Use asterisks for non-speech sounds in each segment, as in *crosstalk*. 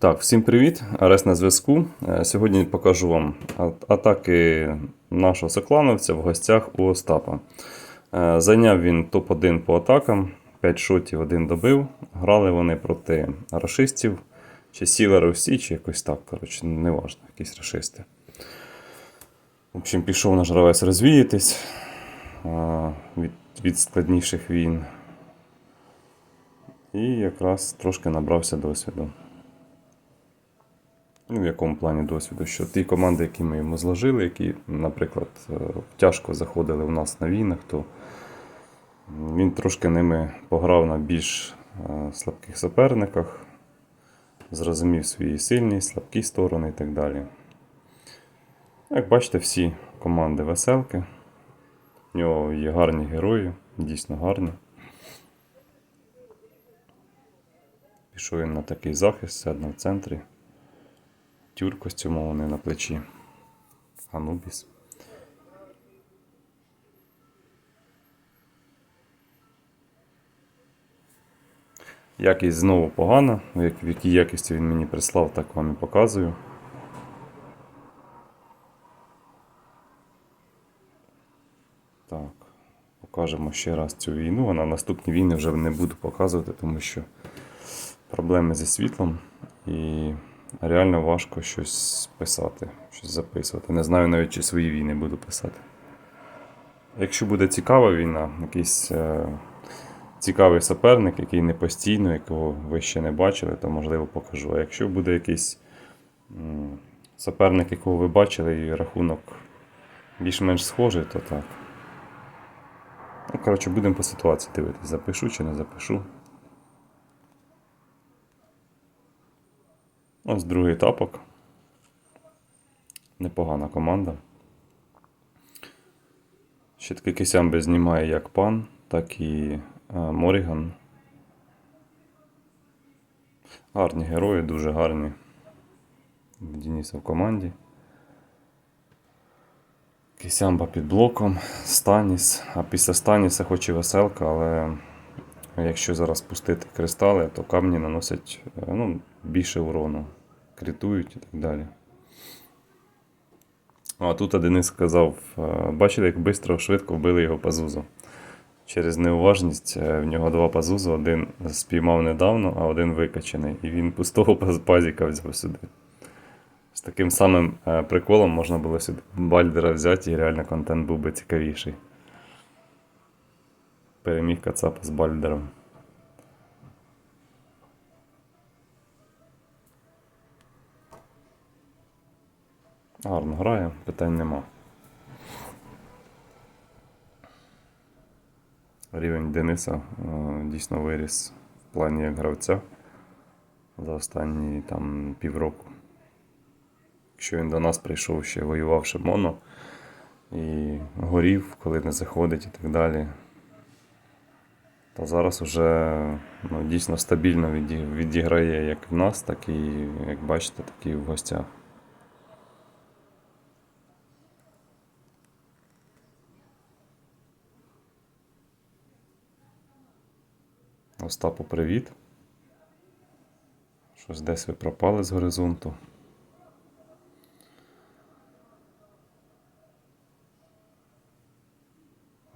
Так, всім привіт! Арест на зв'язку. Е, Сьогодні покажу вам атаки нашого соклановця в гостях у Остапа. Е, Зайняв він топ-1 по атакам, 5 шотів один добив. Грали вони проти рашистів, чи сіли Русі, чи якось так. Коротше, неважно, якісь рашисти. В общем, пішов наш гравець розвіятись е, від, від складніших війн. І якраз трошки набрався досвіду. Ну, в якому плані досвіду? Що ті команди, які ми йому зложили, які, наприклад, е, тяжко заходили в нас на війнах, то він трошки ними пограв на більш е, слабких суперниках, зрозумів свої сильні, слабкі сторони і так далі. Як бачите, всі команди веселки. В нього є гарні герої, дійсно гарні. Пішов він на такий захист, сядна в центрі. Тюр костюмований на плечі. Анубіс. Якість знову погана. В якій якості він мені прислав, так вам і показую. Так, покажемо ще раз цю війну. На наступні війни вже не буду показувати, тому що проблеми зі світлом і реально важко щось писати, щось записувати. Не знаю навіть, чи свої війни буду писати. Якщо буде цікава війна, якийсь е, цікавий суперник, який не постійно, якого ви ще не бачили, то можливо покажу. А якщо буде якийсь м, суперник, якого ви бачили, і рахунок більш-менш схожий, то так. Ну, коротше, будемо по ситуації дивитися, запишу чи не запишу. Ось другий тапок. Непогана команда. Ще таки Кисямби знімає як пан, так і е, Моріган. Гарні герої, дуже гарні. В Дениса в команді. Кисямба під блоком, Станіс. А після Станіса хоч і веселка, але якщо зараз пустити кристали, то камні наносять е, ну, більше урону, критують і так далі. А тут Денис сказав: е, бачили, як швидко, швидко вбили його пазузу. Через неуважність е, в нього два пазузу, один спіймав недавно, а один викачений. І він пустого пазіка взяв сюди. З таким самим е, приколом можна було сюди Бальдера взяти, і реально контент був би цікавіший. Переміг Кацапа з Бальдером. Гарно грає, питань нема. Рівень Дениса е, дійсно виріс в плані як гравця за останні там півроку. Якщо він до нас прийшов ще воювавши моно і горів, коли не заходить і так далі. Та зараз уже ну, дійсно стабільно відіграє як в нас, так і, як бачите, так і в гостях. Остапу привіт. Щось десь ви пропали з горизонту.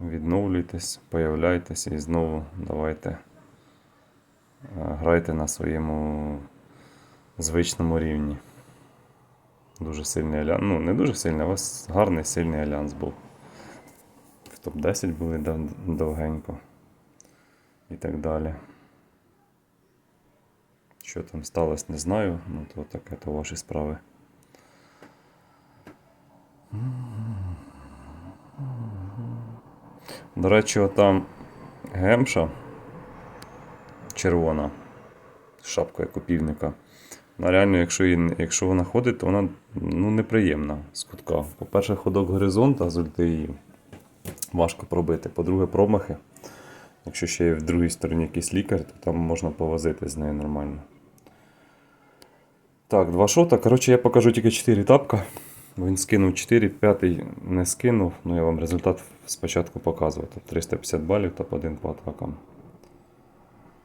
Відновлюйтесь, появляйтесь і знову давайте е, грайте на своєму звичному рівні. Дуже сильний альянс. Ну, не дуже сильний, у вас гарний сильний альянс був. В топ-10 були дов- довгенько і так далі. Що там сталося, не знаю. Ну, то таке, то ваші справи. До речі, отам гемша червона з шапкою купівника. Вона реально, якщо, її, якщо вона ходить, то вона ну, неприємна з кутка. По-перше, ходок горизонта з її важко пробити. По-друге, промахи. Якщо ще є в другій стороні якийсь лікар, то там можна повозити з нею нормально. Так, два шота. Коротше, я покажу тільки 4 тапка. Він скинув 4, п'ятий не скинув. Ну я вам результат спочатку показував. Тут 350 балів, топ-1 по атакам.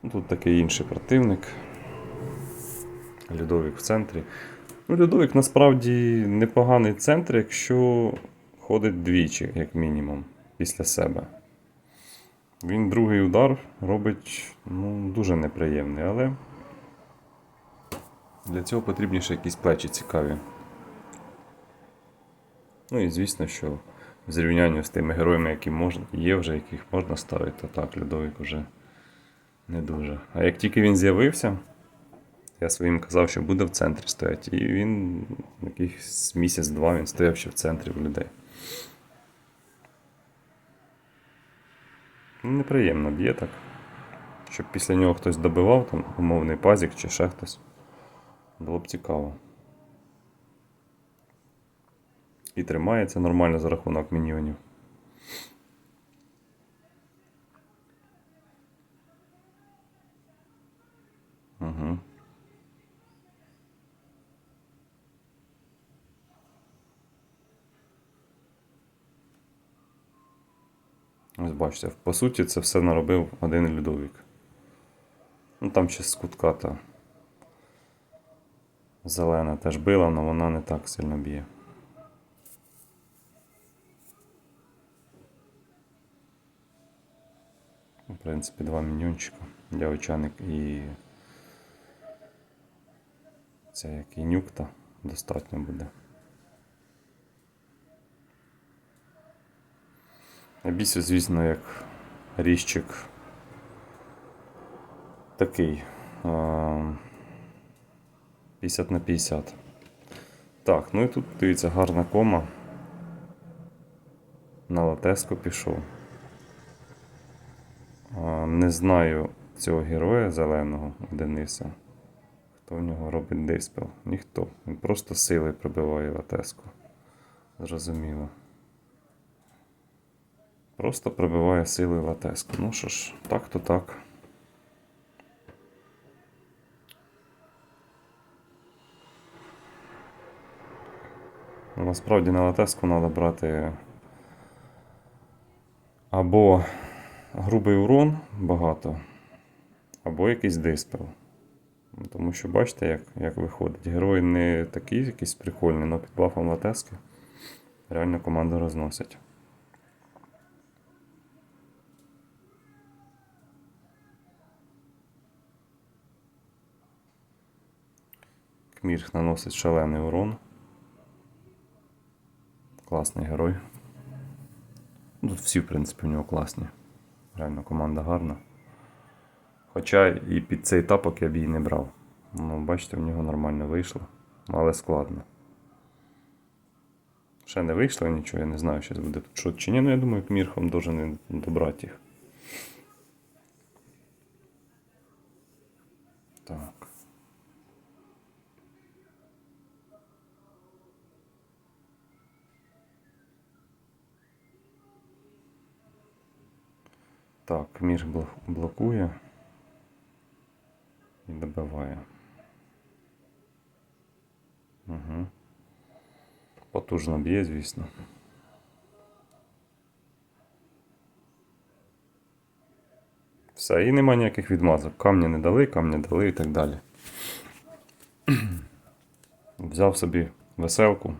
Ну, Тут такий інший противник. Людовик в центрі. Ну, Людовик насправді непоганий центр, якщо ходить двічі, як мінімум, після себе. Він другий удар робить ну, дуже неприємний, але для цього потрібні ще якісь плечі цікаві. Ну і звісно, що в зрівнянні з тими героями, які можна, є вже, яких можна ставити, то так, Людовик вже не дуже. А як тільки він з'явився, я своїм казав, що буде в центрі стояти. І він якийсь місяць-два він стояв ще в центрі в людей. Неприємно б'є так. Щоб після нього хтось добивав, там умовний пазік чи ще хтось. Було б цікаво. І тримається нормально за рахунок міньйонів. Угу. Ось бачите, по суті, це все наробив один Людовік. Ну там ще з кутка та зелена теж била, але вона не так сильно б'є. В принципі, два міньйончика. Дявичаник і це як і нюкта достатньо буде. Я бійся, звісно, як ріжчик такий. 50 на 50. Так, ну і тут дивіться гарна кома. На латеску пішов. Не знаю цього героя зеленого Дениса. Хто в нього робить диспел? Ніхто. Він просто силою пробиває латеску. Зрозуміло. Просто пробиває силою латеску. Ну що ж, так то так. Насправді на латеску треба брати або грубий урон багато, або якийсь диспел. Тому що бачите, як, як виходить. Герой не такий якийсь прикольний, але під бафом латески реально команду розносять. Кмірх наносить шалений урон. Класний герой. Ну, Тут всі, в принципі, в нього класні. Реально команда гарна. Хоча і під цей тапок я б її не брав. Ну, бачите, в нього нормально вийшло, але складно. Ще не вийшло нічого, я не знаю, що буде тут шот чи ні, ну я думаю, Кмірхом должен добрати їх. Так. Так, бл- блокує і добиває. Угу. Потужно б'є, звісно. Все, і нема ніяких відмазок. Камня не дали, камня дали і так далі. *clears throat* Взяв собі веселку.